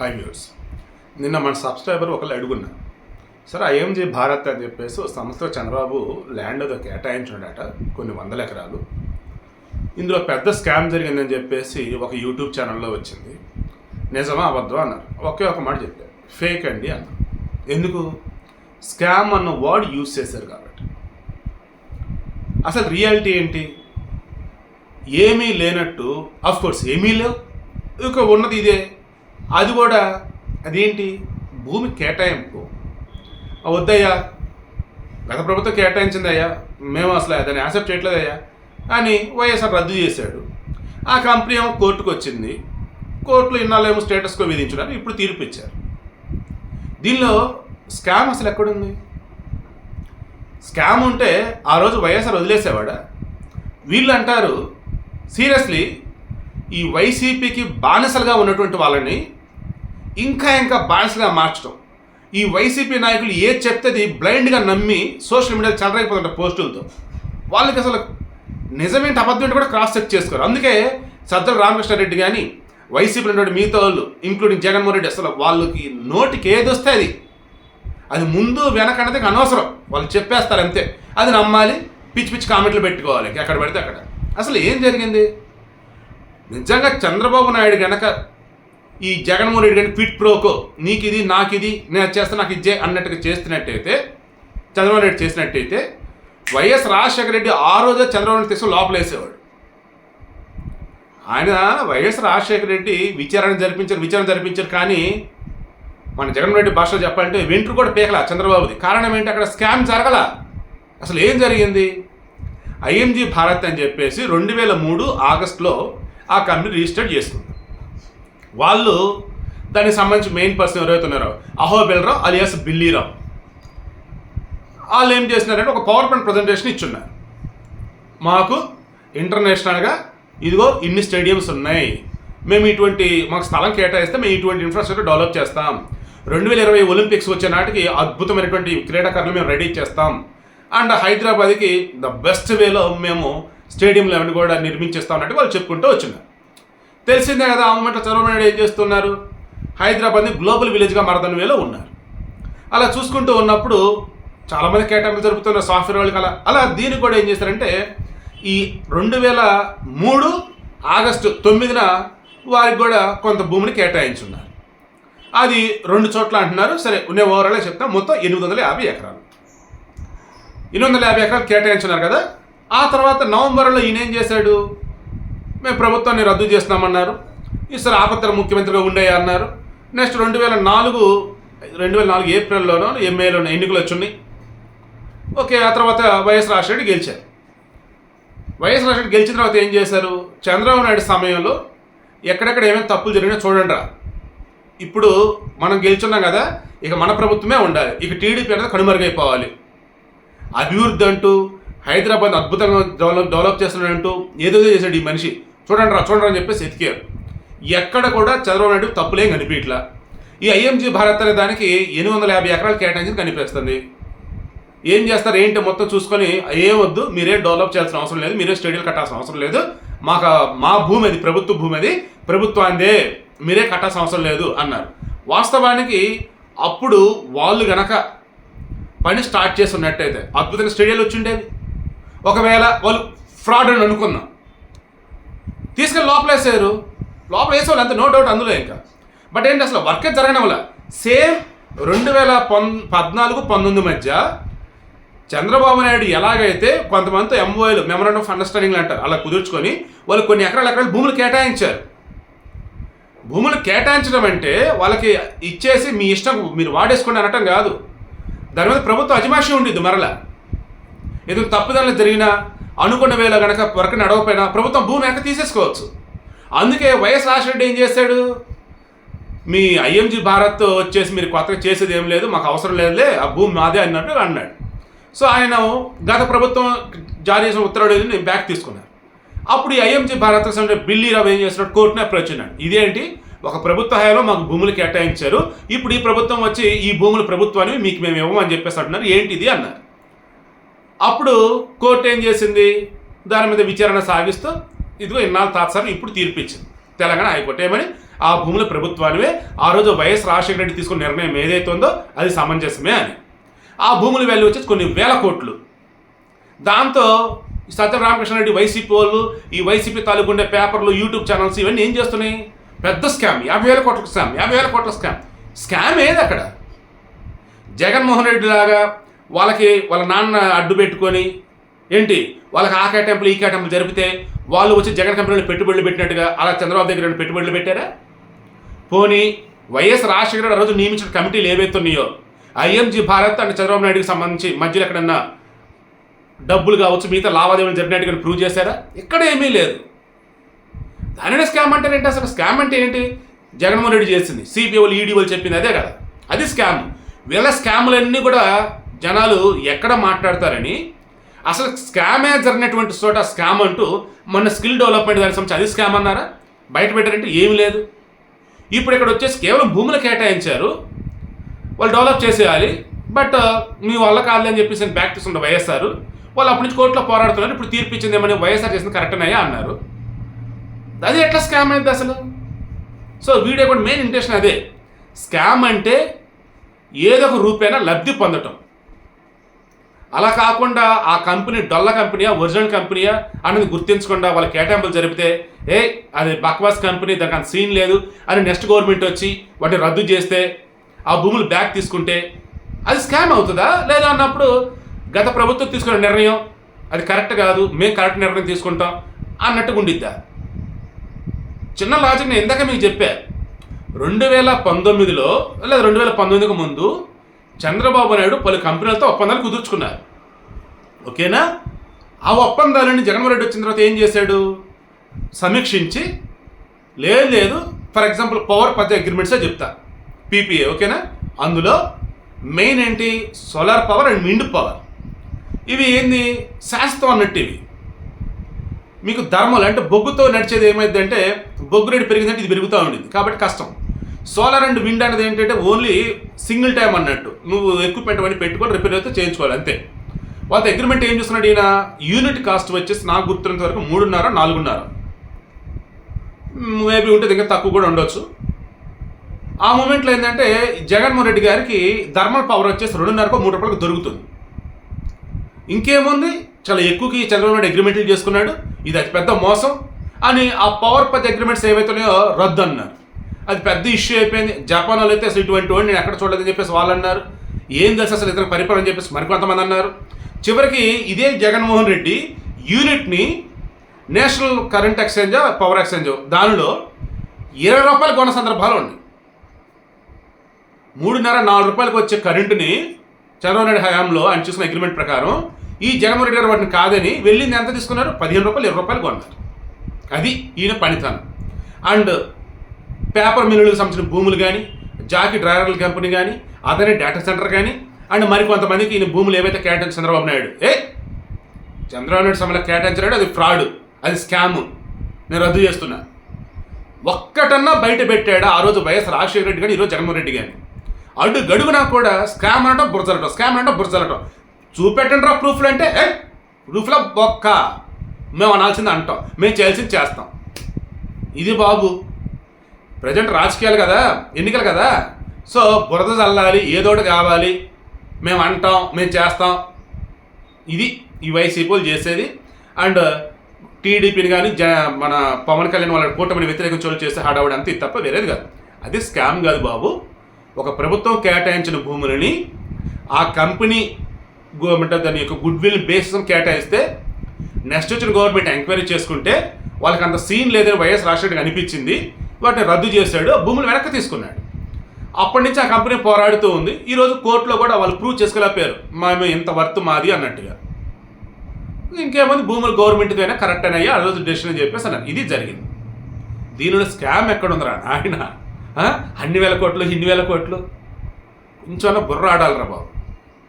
High viewers నిన్న మన subscriber ఒకళ్ళు అడుగున్నారు సరే ఐఎంజీ భారత్ అని చెప్పేసి ఒక సంస్థ చంద్రబాబు ల్యాండ్ ఏదో కేటాయించాడట కొన్ని వందల ఎకరాలు. ఇందులో పెద్ద స్కామ్ జరిగిందని చెప్పేసి ఒక యూట్యూబ్ ఛానల్లో వచ్చింది. నిజమా అబద్ధం అన్నారు. ఒకే ఒక మాట చెప్పారు ఫేక్ అండి అన్నారు ఎందుకు? స్కామ్ అన్న వర్డ్ యూజ్ చేశారు కాబట్టి. అసలు రియాలిటీ ఏంటి? ఏమీ లేనట్టు అఫ్ కోర్స్ ఏమీ లేవు. ఇక ఉన్నది ఇదే. అది కూడా అదేంటి? భూమి కేటాయింపు. వద్దయ్యా గత ప్రభుత్వం కేటాయించిందయ్యా మేము అసలు దాన్ని యాక్సెప్ట్ చేయట్లేదయ్యా అని వైఎస్ఆర్ రద్దు చేశాడు. ఆ కంపెనీ ఏమో కోర్టుకు వచ్చింది. కోర్టులో ఇన్నాళ్ళేమో స్టేటస్కో విధించడానికి ఇప్పుడు తీర్పు ఇచ్చారు. దీనిలో స్కామ్ అసలు ఎక్కడుంది? స్కామ్ ఉంటే ఆ రోజు వైఎస్ఆర్ వదిలేసేవాడా? వీళ్ళు అంటారు సీరియస్లీ ఈ వైసీపీకి బానిసలుగా ఉన్నటువంటి వాళ్ళని ఇంకా ఇంకా బానిసలుగా మార్చడం. ఈ వైసీపీ నాయకులు ఏది చెప్తే బ్లైండ్గా నమ్మి సోషల్ మీడియాలో చెలరైపోతుంటారు పోస్టులతో వాళ్ళకి అసలు నిజమేంటి అబద్ధం కూడా క్రాస్ చెక్ చేసుకోరు. అందుకే సజ్జల రామకృష్ణారెడ్డి కానీ వైసీపీ ఉన్నటువంటి మిగతా వాళ్ళు ఇంక్లూడింగ్ జగన్మోహన్ రెడ్డి అసలు వాళ్ళకి నోటికి ఏది వస్తే అది. అది ముందు వెనక అనేది అనవసరం. వాళ్ళు చెప్పేస్తారు అంతే. అది నమ్మాలి పిచ్చి పిచ్చి కామెంట్లు పెట్టుకోవాలి. ఎక్కడ పడితే అక్కడ. అసలు ఏం జరిగింది? నిజంగా చంద్రబాబు నాయుడు కనుక ఈ జగన్మోహన్ రెడ్డి గారిని క్విట్ ప్రోకో నీకు ఇది నాకు ఇది నేను చేస్తే చేస్తా నాకు ఇచ్చే అన్నట్టుగా చేస్తున్నట్టయితే చంద్రబాబు రెడ్డి చేసినట్టయితే వైఎస్ రాజశేఖర రెడ్డి ఆ రోజే చంద్రబాబు నాయుడు తీసుకుని లోపలేసేవాడు. ఆయన వైఎస్ రాజశేఖర రెడ్డి విచారణ జరిపించారు విచారణ జరిపించారు కానీ మన జగన్మోహన్ రెడ్డి భాషలో చెప్పాలంటే వెంట్రు కూడా పేకల చంద్రబాబుది. కారణం ఏంటి? అక్కడ స్కామ్ జరగల. అసలు ఏం జరిగింది? ఐఎంజీ భారత్ అని చెప్పేసి రెండు వేల మూడు ఆగస్టులో ఆ కంపెనీ రిజిస్టర్ చేస్తుంది వాళ్ళు దానికి సంబంధించి మెయిన్ పర్సన్ ఎవరైతే ఉన్నారో అహోబెల్రావు అలియాస్ బిల్లీరావు వాళ్ళు ఏం చేసినారంటే ఒక పవర్ పాయింట్ ప్రజెంటేషన్ ఇచ్చున్నారు. మాకు ఇంటర్నేషనల్గా ఇదిగో ఇన్ని స్టేడియంస్ ఉన్నాయి. మేము ఇటువంటి మాకు స్థలం కేటాయిస్తే మేము ఇటువంటి ఇన్ఫ్రాస్ట్రక్చర్ డెవలప్ చేస్తాం. రెండు వేల ఇరవై ఒలింపిక్స్ వచ్చే నాటికి అద్భుతమైనటువంటి క్రీడాకారులు మేము రెడీ చేస్తాం. అండ్ హైదరాబాద్కి ద బెస్ట్ వేలో మేము స్టేడియం లెవెన్ కూడా నిర్మించేస్తాం అన్నట్టు వాళ్ళు చెప్పుకుంటూ వచ్చినారు. తెలిసిందే కదా ఆ మూమెంట్లో చంద్రబాబు నాయుడు ఏం చేస్తున్నారు? హైదరాబాద్ని గ్లోబల్ విలేజ్గా మారదని వేలో ఉన్నారు. అలా చూసుకుంటూ ఉన్నప్పుడు చాలామంది కేటాయింపులు జరుపుతున్న సాఫ్ట్వేర్ వాళ్ళకి అలా అలా దీనికి కూడా ఏం చేశారంటే ఈ రెండు వేల మూడు ఆగస్టు తొమ్మిదిన వారికి కూడా కొంత భూమిని కేటాయించున్నారు. అది రెండు చోట్ల అంటున్నారు. సరే నేను ఓవరాల్గా చెప్తాను మొత్తం ఎనిమిది వందల యాభై ఎకరాలు. ఎనిమిది వందల యాభై ఎకరాలు కేటాయించున్నారు కదా. ఆ తర్వాత నవంబర్లో ఈయన ఏం చేశాడు? మేము ప్రభుత్వాన్ని రద్దు చేస్తున్నామన్నారు. ఈసారి ఆపత్తర ముఖ్యమంత్రిగా ఉండే అన్నారు. నెక్స్ట్ రెండు వేల నాలుగు రెండు వేల నాలుగు ఏప్రిల్లోనో ఎంఏలోనో ఎన్నికలు వచ్చున్నాయి. ఓకే ఆ తర్వాత వైఎస్ రాజశేఖర్ గెలిచారు. వైఎస్ రాజశేఖర్ గెలిచిన తర్వాత ఏం చేశారు? చంద్రబాబు నాయుడు సమయంలో ఎక్కడెక్కడ ఏమేమి తప్పులు జరిగినా చూడండి రా. ఇప్పుడు మనం గెలుచున్నాం కదా ఇక మన ప్రభుత్వమే ఉండాలి. ఇక టీడీపీ అనేది కనుమరుగైపోవాలి. అభివృద్ధి అంటూ హైదరాబాద్ అద్భుతంగా డెవలప్ డెవలప్ చేస్తున్నాడంటూ ఏదేదో చేశాడు ఈ మనిషి. చూడండి రా చూడండి అని చెప్పేసి ఎతికారు. ఎక్కడ కూడా చంద్రబాబు నాయుడు తప్పులేం కనిపించట్లా. ఈ ఐఎంజీ భారత్ అనే దానికి ఎనిమిది వందల యాభై ఎకరాలు కేటాయించి కనిపిస్తుంది. ఏం చేస్తారు ఏంటి మొత్తం చూసుకొని ఏమొద్దు వద్దు మీరే డెవలప్ చేయాల్సిన అవసరం లేదు మీరే స్టేడియం కట్టాల్సిన అవసరం లేదు. మాకు మా భూమి అది ప్రభుత్వ భూమి అది ప్రభుత్వాందే మీరే కట్టాల్సిన అవసరం లేదు అన్నారు. వాస్తవానికి అప్పుడు వాళ్ళు గనక పని స్టార్ట్ చేసి ఉన్నట్టయితే అద్భుతమైన స్టేడియాలు వచ్చిండేవి ఒకవేళ వాళ్ళు ఫ్రాడ్ అని అనుకుందాం. తీసుకెళ్ళి లోపలేసారు లోపల వేసేవాళ్ళు అంత నో డౌట్ అందులో ఇంకా. బట్ ఏంటి అసలు వర్కే జరగడం వల్ల? సేమ్ రెండు వేల పన్ పద్నాలుగు పంతొమ్మిది మధ్య చంద్రబాబు నాయుడు ఎలాగైతే కొంతమంది ఎంఓఏలు మెమరాండం ఆఫ్ అండర్స్టాండింగ్ అంటారు అలా కుదుర్చుకొని వాళ్ళు కొన్ని ఎకరాల ఎకరాలు భూములు కేటాయించారు. భూములు కేటాయించడం అంటే వాళ్ళకి ఇచ్చేసి మీ ఇష్టం మీరు వాడేసుకోండి అనటం కాదు. దాని మీద ప్రభుత్వం అజమాషి ఉండిద్ది మరలా. ఏదో తప్పుదల జరిగినా అనుకున్న వేళ గనక వర్క్ నడవకపోయినా ప్రభుత్వం భూమి వెనక తీసేసుకోవచ్చు. అందుకే వైఎస్ రాజశేఖర ఏం చేశాడు? మీ ఐఎంజీ భారత్ వచ్చేసి మీరు కొత్తగా చేసేది ఏం లేదు మాకు అవసరం లేదులే ఆ భూమి మాదే అన్నట్టు అన్నాడు. సో ఆయన గత ప్రభుత్వం జారీ చేసిన ఉత్తర్వులు నేను బ్యాక్ తీసుకున్నాను. అప్పుడు ఈ ఐఎంజీ భారత్ సంబంధించిన బిల్లీ రావు ఏం చేస్తున్నాడు కోర్టుని ప్రచున్నాడు ఇదేంటి? ఒక ప్రభుత్వ హయాంలో మాకు భూములు కేటాయించారు. ఇప్పుడు ఈ ప్రభుత్వం వచ్చి ఈ భూములు ప్రభుత్వాన్ని మీకు మేము ఇవ్వమని చెప్పేసి అంటున్నారు. ఏంటిది? అన్నారు. అప్పుడు కోర్టు ఏం చేసింది? దాని మీద విచారణ సాగిస్తూ ఇదిగో ఇన్నాళ్ళు తాత్సారం ఇప్పుడు తీర్పిచ్చింది. తెలంగాణ హైకోర్టు ఏమని? ఆ భూముల ప్రభుత్వానివే ఆ రోజు వైఎస్ రాజశేఖర రెడ్డి తీసుకున్న నిర్ణయం ఏదైతే ఉందో అది సమంజసమే అని. ఆ భూముల వాల్యూ వచ్చేసి కొన్ని వేల కోట్లు. దాంతో సత్యం రామకృష్ణారెడ్డి వైసీపీ వాళ్ళు ఈ వైసీపీ తాలూకు ఉండే పేపర్లు యూట్యూబ్ ఛానల్స్ ఇవన్నీ ఏం చేస్తున్నాయి? పెద్ద స్కామ్ యాభై వేల కోట్ల స్కామ్ యాభై వేల కోట్ల స్కామ్ స్కామ్ ఏది అక్కడ జగన్మోహన్ రెడ్డి లాగా వాళ్ళకి వాళ్ళ నాన్న అడ్డు పెట్టుకొని ఏంటి? వాళ్ళకి ఆ కేటాయింపులు ఈ కేటాయింపులు జరిపితే వాళ్ళు వచ్చి జగన్ కంపెనీలో పెట్టుబడులు పెట్టినట్టుగా అలా చంద్రబాబు దగ్గర పెట్టుబడులు పెట్టారా? పోనీ వైఎస్ రాజశేఖర రెడ్డి ఆ రోజు నియమించిన కమిటీలు ఏవైతే ఉన్నాయో ఐఎంజీ భారత్ అండ్ చంద్రబాబు నాయుడుకి సంబంధించి మధ్యలో ఎక్కడన్నా డబ్బులు కావచ్చు మిగతా లావాదేవీలు జరిపినట్టుగా ప్రూవ్ చేశారా? ఇక్కడ ఏమీ లేదు. దానినే స్కామ్ అంటే ఏంటి అసలు? స్కామ్ అంటే ఏంటి? జగన్మోహన్ రెడ్డి చేసింది సిబిఐ వాళ్ళు ఈడీ వాళ్ళు చెప్పింది అదే కదా. అది స్కామ్. వీళ్ళ స్కాములన్నీ కూడా జనాలు ఎక్కడ మాట్లాడతారని అసలు స్కామే జరిగినటువంటి చోట స్కామ్ అంటూ మొన్న స్కిల్ డెవలప్మెంట్ దానికి సంబంధించి అది స్కామ్ అన్నారా? బయట పెట్టారంటే ఏమి లేదు. ఇప్పుడు ఇక్కడ వచ్చేసి కేవలం భూములు కేటాయించారు వాళ్ళు డెవలప్ చేసేయాలి బట్ మీ వల్ల కాదు అని చెప్పేసి బ్యాక్ తీసుకుంటే వైఎస్ఆర్. వాళ్ళు అప్పటి నుంచి కోర్టులో పోరాడుతున్నారు ఇప్పుడు తీర్పు ఇచ్చింది ఏమని వైఎస్ఆర్ చేసింది కరెక్ట్ అయ్యా అన్నారు. అది ఎట్లా స్కామ్ అయింది అసలు? సో వీడియో కూడా మెయిన్ ఇంటెన్షన్ అదే. స్కామ్ అంటే ఏదో ఒక రూపేనా లబ్ధి పొందటం. అలా కాకుండా ఆ కంపెనీ డొల్ల కంపెనీయా ఒరిజినల్ కంపెనీయా అనేది గుర్తించకుండా వాళ్ళ కేటాయింపులు జరిపితే ఏ అది బక్వాస్ కంపెనీ దానికి అంత సీన్ లేదు అని నెక్స్ట్ గవర్నమెంట్ వచ్చి వాటిని రద్దు చేస్తే ఆ భూములు బ్యాక్ తీసుకుంటే అది స్కామ్ అవుతుందా? లేదా అన్నప్పుడు గత ప్రభుత్వం తీసుకున్న నిర్ణయం అది కరెక్ట్ కాదు మేము కరెక్ట్ నిర్ణయం తీసుకుంటాం అన్నట్టుగా ఉండిద్దా? చిన్న లాజిక్ నేను ఇందాక మీకు చెప్పా. రెండు వేల పంతొమ్మిదిలో లేదా రెండు వేల పంతొమ్మిదికి ముందు చంద్రబాబు నాయుడు పలు కంపెనీలతో ఒప్పందాలు కుదుర్చుకున్నారు. ఓకేనా? ఆ ఒప్పందాలని జగన్మోహన్ రెడ్డి వచ్చిన తర్వాత ఏం చేశాడు? సమీక్షించి లేదు లేదు ఫర్ ఎగ్జాంపుల్ పవర్ పది అగ్రిమెంట్సే చెప్తా. పీపీఏ ఓకేనా? అందులో మెయిన్ ఏంటి? Solar power and wind power. ఇవి ఏంది? శాస్త్రం అన్నట్టు ఇవి. మీకు ధర్మాలు అంటే బొగ్గుతో నడిచేది ఏమైందంటే బొగ్గు రేటు పెరిగిందంటే ఇది పెరుగుతూ ఉండింది. కాబట్టి కష్టం. సోలార్ అండ్ విండ్ అనేది ఏంటంటే ఓన్లీ సింగిల్ టైం అన్నట్టు. నువ్వు ఎక్విప్మెంట్ అని పెట్టుకొని రిపేర్ అయితే చేయించుకోవాలి అంతే. వాళ్ళ అగ్రిమెంట్ ఏం చేస్తున్నాడు ఈయన? యూనిట్ కాస్ట్ వచ్చేసి నాకు గుర్తున్నంత వరకు మూడున్నర నాలుగున్నర. మేబీ ఉంటుంది ఇంకా తక్కువ కూడా ఉండొచ్చు. ఆ మూమెంట్లో ఏంటంటే జగన్మోహన్ రెడ్డి గారికి థర్మల్ పవర్ వచ్చేసి రెండున్నరకు మూడు రూపాయలకు దొరుకుతుంది. ఇంకేముంది? చాలా ఎక్కువకి చంద్రబాబు నాయుడు అగ్రిమెంట్లు చేసుకున్నాడు. ఇది అతి పెద్ద మోసం. అని ఆ పవర్ పది అగ్రిమెంట్స్ ఏవైతున్నాయో రద్దు అన్నారు. అది పెద్ద ఇష్యూ అయిపోయింది. జపాన్ వాళ్ళు అయితే అసలు ఇటువంటి వాడిని నేను ఎక్కడ చూడలేదని చెప్పేసి వాళ్ళు అన్నారు. ఏం తెలుసు అసలు ఇతర పరిపాలన అని చెప్పేసి మరికొంతమంది అన్నారు. చివరికి ఇదే Jaganmohan Reddy యూనిట్ని national current exchange power exchange దానిలో ఇరవై రూపాయలు కొన్న సందర్భాలు ఉన్నాయి. మూడున్నర నాలుగు రూపాయలకు వచ్చే కరెంటుని చంద్రబాబు నాయుడు హయాంలో ఆయన చూసిన అగ్రిమెంట్ ప్రకారం ఈ జగన్మోహన్ రెడ్డి గారు వాటిని కాదని వెళ్ళింది ఎంత తీసుకున్నారు? పదిహేను రూపాయలు ఇరవై రూపాయలు కొన్నారు. అది ఈయన పనితనం. అండ్ పేపర్ మిల్లులకు సంబంధించిన భూములు కానీ జాకీ డ్రైవర్ల కంపెనీ కానీ అదనే డేటా సెంటర్ కానీ అండ్ మరికొంతమందికి ఈయన భూములు ఏవైతే కేటాయించి చంద్రబాబు నాయుడు. ఏ? చంద్రబాబు నాయుడు సమయంలో కేటాయించాడు అది ఫ్రాడ్ అది స్కామ్. నేను రద్దు చేస్తున్నా. ఒక్కటన్నా బయట పెట్టాడా ఆ రోజు వైఎస్ రాజశేఖర రెడ్డి కానీ ఈరోజు జగన్మోహన్ రెడ్డి కానీ అడ్డు గడుగునా కూడా స్కామ్ అనటం బురజలటం స్కామ్ అనటం బురజలటం చూపెట్టండి రా ప్రూఫ్లు అంటే ఏ? ప్రూఫ్లో బొక్క. మేము అనాల్సింది అంటాం మేము చేయాల్సింది చేస్తాం. ఇది బాబు ప్రజెంట్ రాజకీయాలు కదా ఎన్నికలు కదా. సో బురద చల్లాలి ఏదోటి కావాలి మేము అంటాం మేము చేస్తాం. ఇది ఈ వైసీపీలు చేసేది. అండ్ టీడీపీని కానీ జ మన పవన్ కళ్యాణ్ వాళ్ళ కూటమిని వ్యతిరేకించోళ్ళు చేసే హడావుడి అంతే తప్ప వేరేది కాదు. అది స్కామ్ కాదు బాబు. ఒక ప్రభుత్వం కేటాయించిన భూములని ఆ కంపెనీ గవర్నమెంట్ దాని యొక్క గుడ్ విల్ బేసిస్ కేటాయిస్తే నెక్స్ట్ వచ్చిన గవర్నమెంట్ ఎంక్వైరీ చేసుకుంటే వాళ్ళకి అంత సీన్ లేదని వైఎస్ రాజశేఖర్ అనిపించింది. వాటిని రద్దు చేశాడు భూములు వెనక్కి తీసుకున్నాడు. అప్పటి నుంచి ఆ కంపెనీ పోరాడుతూ ఉంది. ఈరోజు కోర్టులో కూడా వాళ్ళు ప్రూవ్ చేసుకోలేకపోయారు మేము ఇంత వర్త్ మాది అన్నట్టుగా. ఇంకేముంది భూములు గవర్నమెంట్కి అయినా కరెక్ట్ అయినా ఆ రోజు డెసిషన్ అని చెప్పేసి అన్నారు. ఇది జరిగింది. దీనిలో స్కామ్ ఎక్కడ ఉందిరా నాయన అన్ని వేల కోట్లు ఇన్ని వేల కోట్లు. కొంచెం బుర్ర ఆడాలిరా బాబు.